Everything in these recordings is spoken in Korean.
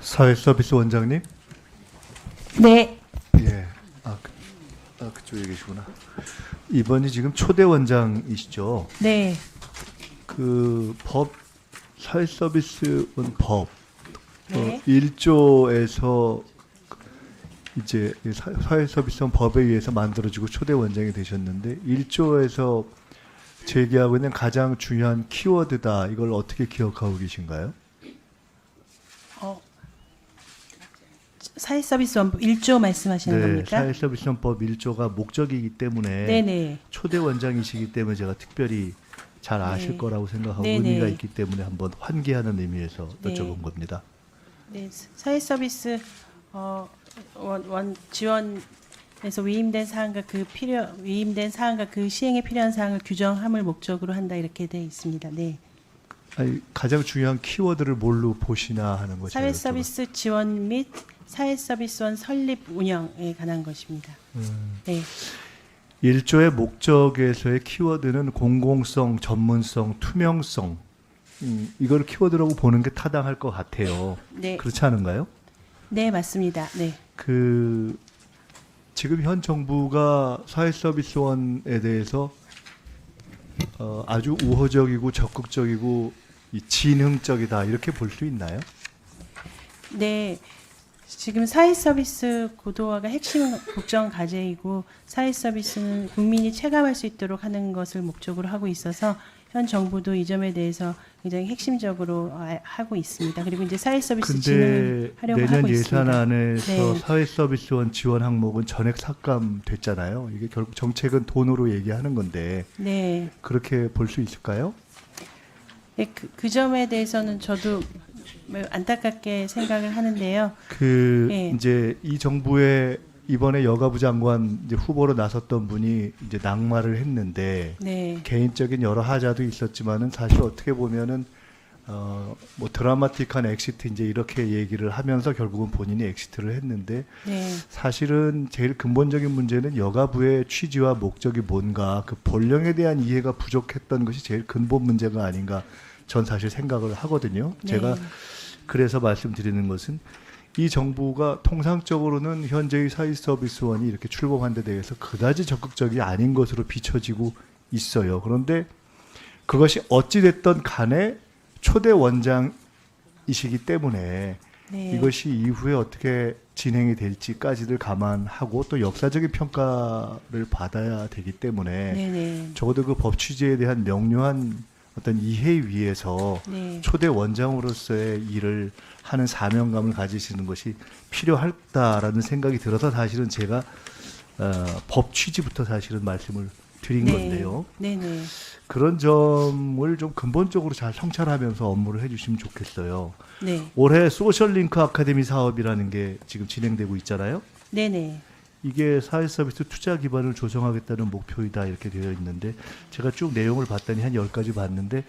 사회서비스 원장님? 네, 예. 아, 그, 아 그쪽에 계시구나. 이번이 지금 초대 원장이시죠? 네, 그 법 사회서비스원 법 네. 어, 1조에서 이제 이 사- 사회서비스원 법에 의해서 만들어지고 초대 원장이 되셨는데 1조에서 제기하고 있는 가장 중요한 키워드다. 이걸 어떻게 기억하고 계신가요? 어, 사회서비스원법 1조 말씀하시는 네, 겁니까? 사회서비스원법 1조가 목적이기 때문에 네네. 초대 원장이시기 때문에 제가 특별히 잘 아실 네. 거라고 생각하고 네네. 의미가 있기 때문에 한번 환기하는 의미에서 네. 여쭤본 겁니다. 네, 사회서비스 어, 원, 원 지원에서 위임된 사항과 그 필요 위임된 사항과 그 시행에 필요한 사항을 규정함을 목적으로 한다 이렇게 돼 있습니다. 네. 아니, 가장 중요한 키워드를 뭘로 보시나 하는 거죠. 사회서비스 지원 및 사회서비스원 설립 운영에 관한 것입니다. 음. 네. 1조의 목적에서의 키워드는 공공성, 전문성, 투명성. 음, 이걸 키워드라고 보는 게 타당할 것 같아요. 네. 그렇지 않은가요? 네, 맞습니다. 네. 그 지금 현 정부가 사회서비스원에 대해서 어, 아주 우호적이고 적극적이고 이 진흥적이다 이렇게 볼 수 있나요? 네. 지금 사회 서비스 고도화가 핵심 국정 과제이고 사회 서비스는 국민이 체감할 수 있도록 하는 것을 목적으로 하고 있어서 현 정부도 이 점에 대해서 굉장히 핵심적으로 아- 하고 있습니다. 그리고 이제 사회 서비스 근데 진흥을 하려고 내년 하고 있습니다. 예산안에서 네. 사회 서비스원 지원 항목은 전액 삭감 됐잖아요. 이게 결국 정책은 돈으로 얘기하는 건데 네. 그렇게 볼 수 있을까요? 네, 그, 그 점에 대해서는 저도 안타깝게 생각을 하는데요. 그 네. 이제 이 정부의 이번에 여가부 장관 후보로 나섰던 분이 이제 낙마를 했는데 네. 개인적인 여러 하자도 있었지만은 사실 어떻게 보면은 어 뭐 드라마틱한 엑시트 이제 이렇게 얘기를 하면서 결국은 본인이 엑시트를 했는데 네. 사실은 제일 근본적인 문제는 여가부의 취지와 목적이 뭔가 그 본령에 대한 이해가 부족했던 것이 제일 근본 문제가 아닌가 전 사실 생각을 하거든요. 네. 제가 그래서 말씀드리는 것은 이 정부가 통상적으로는 현재의 사회 서비스원이 이렇게 출범한 데 대해서 그다지 적극적이 아닌 것으로 비춰지고 있어요. 그런데 그것이 어찌 됐던 간에 초대 원장이시기 때문에 네. 이것이 이후에 어떻게 진행이 될지까지를 감안하고 또 역사적인 평가를 받아야 되기 때문에 네, 네. 적어도 그 법 취지에 대한 명료한 어떤 이해 위에서 네. 초대 원장으로서의 일을 하는 사명감을 가지시는 것이 필요하다라는 생각이 들어서 사실은 제가 어, 법 취지부터 사실은 말씀을 드린 네. 건데요. 네, 네. 그런 점을 좀 근본적으로 잘 성찰하면서 업무를 해주시면 좋겠어요. 네. 올해 소셜링크 아카데미 사업이라는 게 지금 진행되고 있잖아요. 네, 네. 이게 사회 서비스 투자 기반을 조성하겠다는 목표이다 이렇게 되어 있는데 제가 쭉 내용을 봤더니 한 10가지 봤는데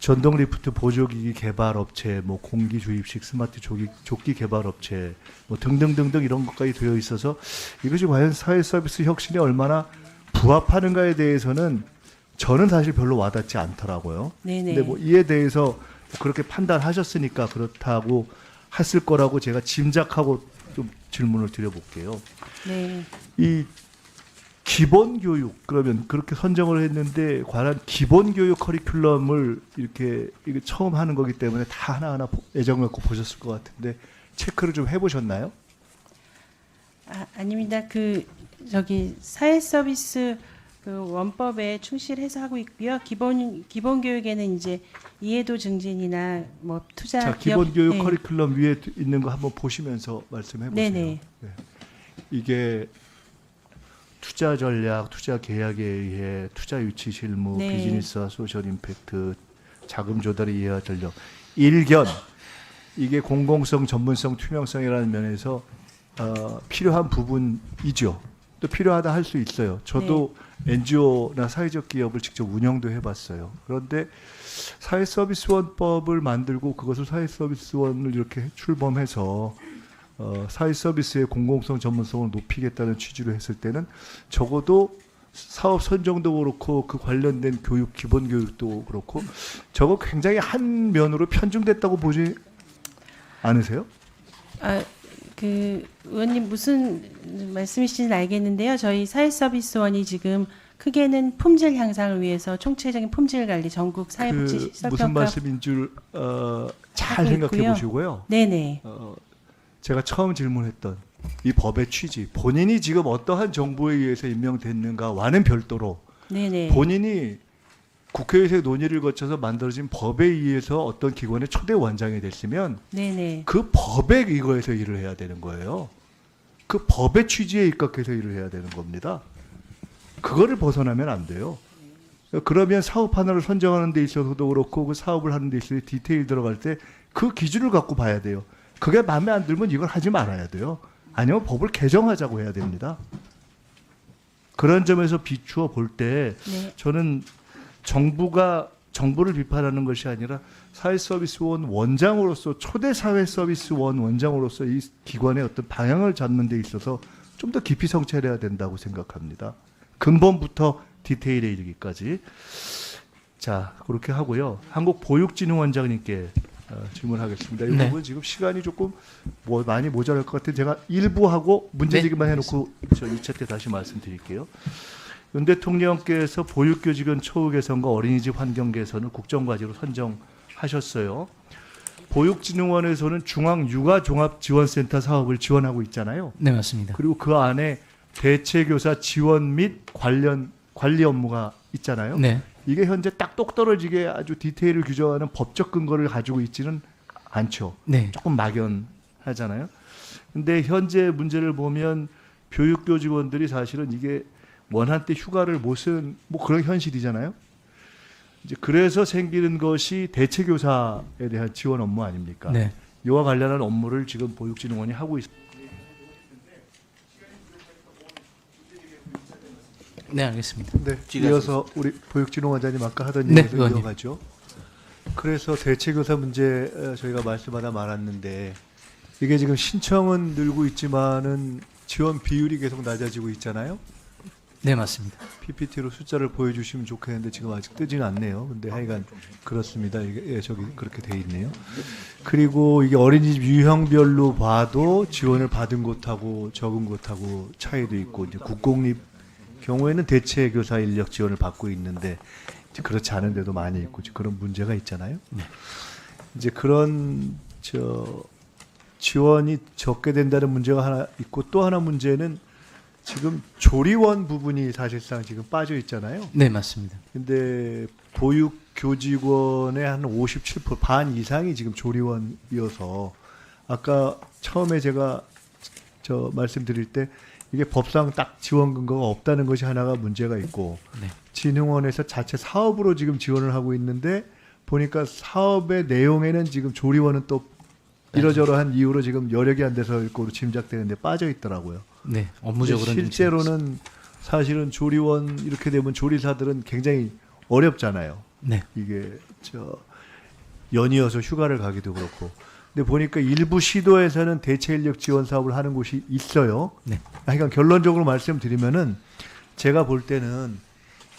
전동 리프트 보조기기 개발 업체, 뭐 공기 주입식 스마트 조기, 조끼 개발 업체 뭐 등등등등 이런 것까지 되어 있어서 이것이 과연 사회 서비스 혁신에 얼마나 부합하는가에 대해서는 저는 사실 별로 와닿지 않더라고요. 네, 네. 근데 뭐 이에 대해서 그렇게 판단하셨으니까 그렇다고 했을 거라고 제가 짐작하고 좀 질문을 드려볼게요. 네. 이 기본 교육 그러면 그렇게 선정을 했는데 관한 기본 교육 커리큘럼을 이렇게 이게 처음 하는 거기 때문에 다 하나하나 보- 애정 갖고 보셨을 것 같은데 체크를 좀 해보셨나요? 아, 아닙니다. 그 저기 사회 서비스 그 원법에 충실해서 하고 있고요. 기본 기본 교육에는 이제 이해도 증진이나 뭐 투자 자, 기업 기본 교육 네. 커리큘럼 위에 있는 거 한번 보시면서 말씀해 보세요. 네네. 네. 이게 투자 전략, 투자 계약에 의해 투자 유치 실무, 네. 비즈니스와 소셜 임팩트, 자금 조달의 이해와 전력, 일견 이게 공공성, 전문성, 투명성이라는 면에서 어, 필요한 부분이죠. 또 필요하다 할 수 있어요. 저도 NGO나 사회적 기업을 직접 운영도 해봤어요. 그런데 사회서비스원법을 만들고 그것을 사회서비스원을 이렇게 출범해서 어, 사회서비스의 공공성 전문성을 높이겠다는 취지로 했을 때는 적어도 사업 선정도 그렇고 그 관련된 교육 기본 교육도 그렇고 저거 굉장히 한 면으로 편중됐다고 보지 않으세요? 아, 그 의원님 무슨 말씀이신지 알겠는데요. 저희 사회서비스원이 지금 크게는 품질 향상을 위해서 총체적인 품질 관리 전국 사회복지 그 시설 무슨 말씀인 줄 어, 잘 생각해. 보시고요. 네네 어, 제가 처음 질문했던 이 법의 취지, 본인이 지금 어떠한 정부에 의해서 임명됐는가와는 별도로 네네 본인이 국회에서의 논의를 거쳐서 만들어진 법에 의해서 어떤 기관의 초대 원장이 됐으면 네네 그 법에 의거해서 일을 해야 되는 거예요. 그 법의 취지에 입각해서 일을 해야 되는 겁니다. 그거를 벗어나면 안 돼요. 그러면 사업 하나를 선정하는 데 있어서도 그렇고 그 사업을 하는 데 있어서 디테일 들어갈 때 그 기준을 갖고 봐야 돼요. 그게 마음에 안 들면 이걸 하지 말아야 돼요. 아니면 법을 개정하자고 해야 됩니다. 그런 점에서 비추어 볼때 네. 저는 정부가 정부를 비판하는 것이 아니라 사회서비스원 원장으로서 초대 사회서비스원 원장으로서 이 기관의 어떤 방향을 잡는 데 있어서 좀 더 깊이 성찰해야 된다고 생각합니다. 근본부터 디테일에 이르기까지. 자 그렇게 하고요. 한국보육진흥원장님께 어, 질문하겠습니다. 이 네. 부분 지금 시간이 조금 뭐 많이 모자랄 것 같아요. 제가 일부 하고 문제 네, 제기만 해놓고 저 2차 때 다시 말씀드릴게요. 윤 대통령께서 보육교직원 처우 개선과 어린이집 환경 개선을 국정과제로 선정하셨어요. 보육진흥원에서는 중앙육아종합지원센터 사업을 지원하고 있잖아요. 네 맞습니다. 그리고 그 안에 대체교사 지원 및 관련 관리 업무가 있잖아요. 네, 이게 현재 딱 똑 떨어지게 아주 디테일을 규정하는 법적 근거를 가지고 있지는 않죠. 네, 조금 막연하잖아요. 근데 현재 문제를 보면 교육교 직원들이 사실은 이게 원한 때 휴가를 못쓴뭐 그런 현실이잖아요. 이제 그래서 생기는 것이 대체 교사에 대한 지원 업무 아닙니까? 네, 이와 관련한 업무를 지금 보육진흥원이 하고 있습니다. 네 알겠습니다. 네, 이어서 우리 보육진흥원장님 아까 하던 네, 의원님. 이어가죠. 그래서 대체 교사 문제 어, 저희가 말씀하다 말았는데 이게 지금 신청은 늘고 있지만은 지원 비율이 계속 낮아지고 있잖아요. 네 맞습니다. PPT로 숫자를 보여주시면 좋겠는데 지금 아직 뜨지는 않네요. 근데 하여간 그렇습니다. 이게 예, 저기 그렇게 돼 있네요. 그리고 이게 어린이집 유형별로 봐도 지원을 받은 곳하고 적은 곳하고 차이도 있고 이제 국공립 경우에는 대체 교사 인력 지원을 받고 있는데 그렇지 않은데도 많이 있고 그런 문제가 있잖아요. 네. 이제 그런 저 지원이 적게 된다는 문제가 하나 있고 또 하나 문제는 지금 조리원 부분이 사실상 지금 빠져 있잖아요. 네 맞습니다. 근데 보육 교직원의 한 57%반 이상이 지금 조리원이어서 아까 처음에 제가 저 말씀드릴 때 이게 법상 딱 지원 근거가 없다는 것이 하나가 문제가 있고 네, 진흥원에서 자체 사업으로 지금 지원을 하고 있는데 보니까 사업의 내용에는 지금 조리원은 또 이러저러한 이유로 지금 여력이 안 돼서일 거로 짐작되는데 빠져 있더라고요. 네 업무적으로는 좀 실제로는 사실은 조리원 이렇게 되면 조리사들은 굉장히 어렵잖아요. 네, 이게 저 연이어서 휴가를 가기도 그렇고. 근데 보니까 일부 시도에서는 대체 인력 지원 사업을 하는 곳이 있어요. 네. 하여간 결론적으로 말씀드리면은 제가 볼 때는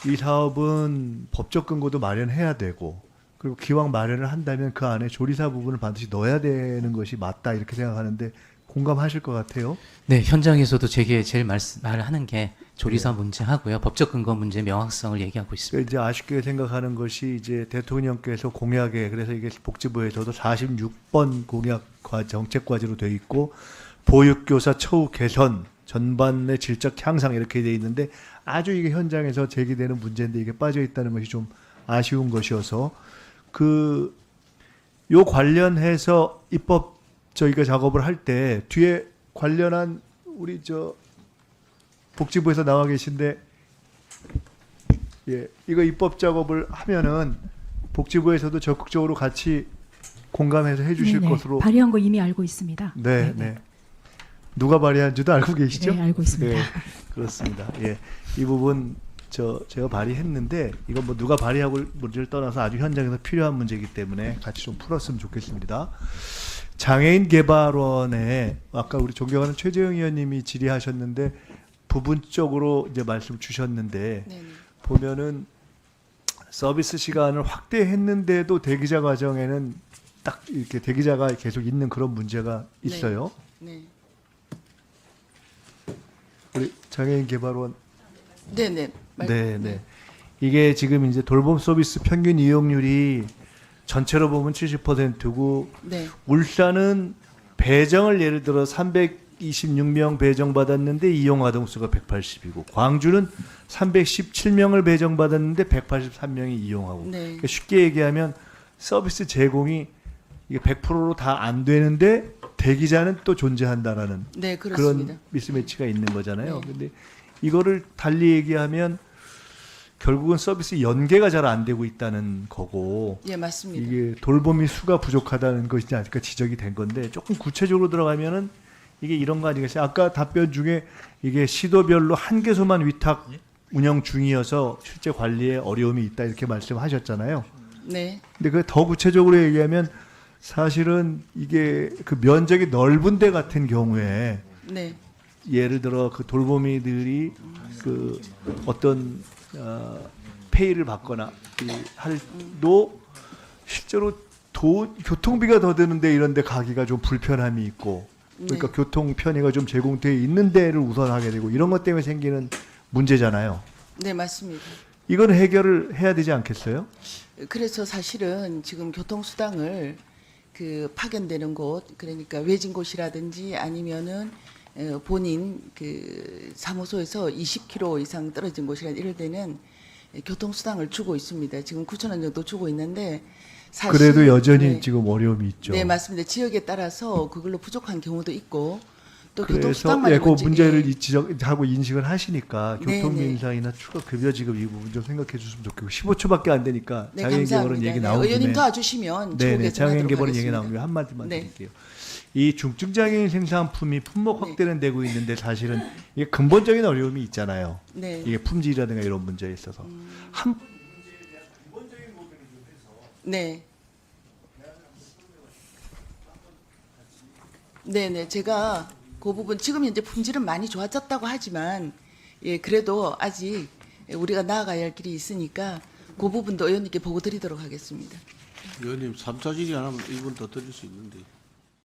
이 사업은 법적 근거도 마련해야 되고 그리고 기왕 마련을 한다면 그 안에 조리사 부분을 반드시 넣어야 되는 것이 맞다 이렇게 생각하는데 공감하실 것 같아요. 네 현장에서도 제게 제일 말씀, 말하는 게 조리사 문제 하고요. 법적 근거 문제 명확성을 얘기하고 있습니다. 그러니까 이제 아쉽게 생각하는 것이 이제 대통령께서 공약에 그래서 이게 복지부에서도 46번 공약 과 정책 과제로 돼 있고 보육교사 처우 개선 전반의 질적 향상 이렇게 돼 있는데 아주 이게 현장에서 제기되는 문제인데 이게 빠져 있다는 것이 좀 아쉬운 것이어서 그 요 관련해서 입법 저희가 작업을 할 때 뒤에 관련한 우리 저 복지부에서 나와 계신데 예, 이거 입법 작업을 하면은 복지부에서도 적극적으로 같이 공감해서 해주실 네네. 것으로. 발의한 거 이미 알고 있습니다. 네, 네. 누가 발의한지도 알고 계시죠? 네, 알고 있습니다. 네, 그렇습니다. 예, 이 부분 저 제가 발의했는데 이건 뭐 누가 발의하고 문제를 떠나서 아주 현장에서 필요한 문제이기 때문에 같이 좀 풀었으면 좋겠습니다. 장애인 개발원에 아까 우리 존경하는 최재형 의원님이 질의하셨는데 부분적으로 이제 말씀 주셨는데 보면은 서비스 시간을 확대했는데도 대기자 과정에는 딱 이렇게 대기자가 계속 있는 그런 문제가 네. 있어요. 네. 우리 장애인 개발원 네, 네. 말- 네, 네. 이게 지금 이제 돌봄 서비스 평균 이용률이 전체로 보면 70%고 네. 울산은 배정을 예를 들어 326명 배정 받았는데 이용 아동수가 180이고 광주는 317명을 배정 받았는데 183명이 이용하고 네. 그러니까 쉽게 얘기하면 서비스 제공이 이게 100%로 다 안 되는데 대기자는 또 존재한다라는 네. 그런 미스매치가 있는 거잖아요. 네. 근데 이거를 달리 얘기하면 결국은 서비스 연계가 잘 안 되고 있다는 거고 예, 맞습니다. 이게 돌봄이 수가 부족하다는 것이지 않을까 지적이 된 건데 조금 구체적으로 들어가면은 이게 이런 거 아니겠어요? 아까 답변 중에 이게 시도별로 한 개소만 위탁 운영 중이어서 실제 관리에 어려움이 있다 이렇게 말씀하셨잖아요. 네. 근데 그 더 구체적으로 얘기하면 사실은 이게 그 면적이 넓은 데 같은 경우에 네. 예를 들어 그 돌보미들이 그 어떤 어, 페이를 받거나 이 할도 실제로 도 교통비가 더 드는데 이런데 가기가 좀 불편함이 있고 그러니까 네. 교통 편의가 좀 제공되어 있는 데를 우선하게 되고 이런 것 때문에 생기는 문제잖아요. 네, 맞습니다. 이건 해결을 해야 되지 않겠어요? 그래서 사실은 지금 교통수당을 그 파견되는 곳, 그러니까 외진 곳이라든지 아니면은 어, 본인 그 사무소에서 20km 이상 떨어진 곳이라 이럴 때는 교통수당을 주고 있습니다. 지금 9천 원 정도 주고 있는데 그래도 여전히 네, 지금 어려움이 있죠. 네, 맞습니다. 지역에 따라서 그걸로 부족한 경우도 있고 또 교통수당만 예, 그 문제- 문제를 예. 이 지적하고 인식을 하시니까 네, 교통비 네. 인상이나 추가 급여 지급 이 부분 좀 생각해 주시면 좋겠고 15초밖에 안 되니까 네, 장애인 개발은 감사합니다. 얘기 네, 나온 의원님 도와주시면 네네 좋게 장애인 전하도록 개발은 얘기 김에 한 마디만 네. 드릴게요. 이 중증 장애인 생산품이 품목 네. 확대는 되고 있는데 사실은 이게 근본적인 어려움이 있잖아요. 네. 이게 품질이라든가 이런 문제에 있어서 한 네. 네네 제가 그 부분 지금 현재 품질은 많이 좋아졌다고 하지만 예 그래도 아직 우리가 나아가야 할 길이 있으니까 그 부분도 의원님께 보고 드리도록 하겠습니다. 의원님 3차 질의 안 하면 1분 더 드릴 수 있는데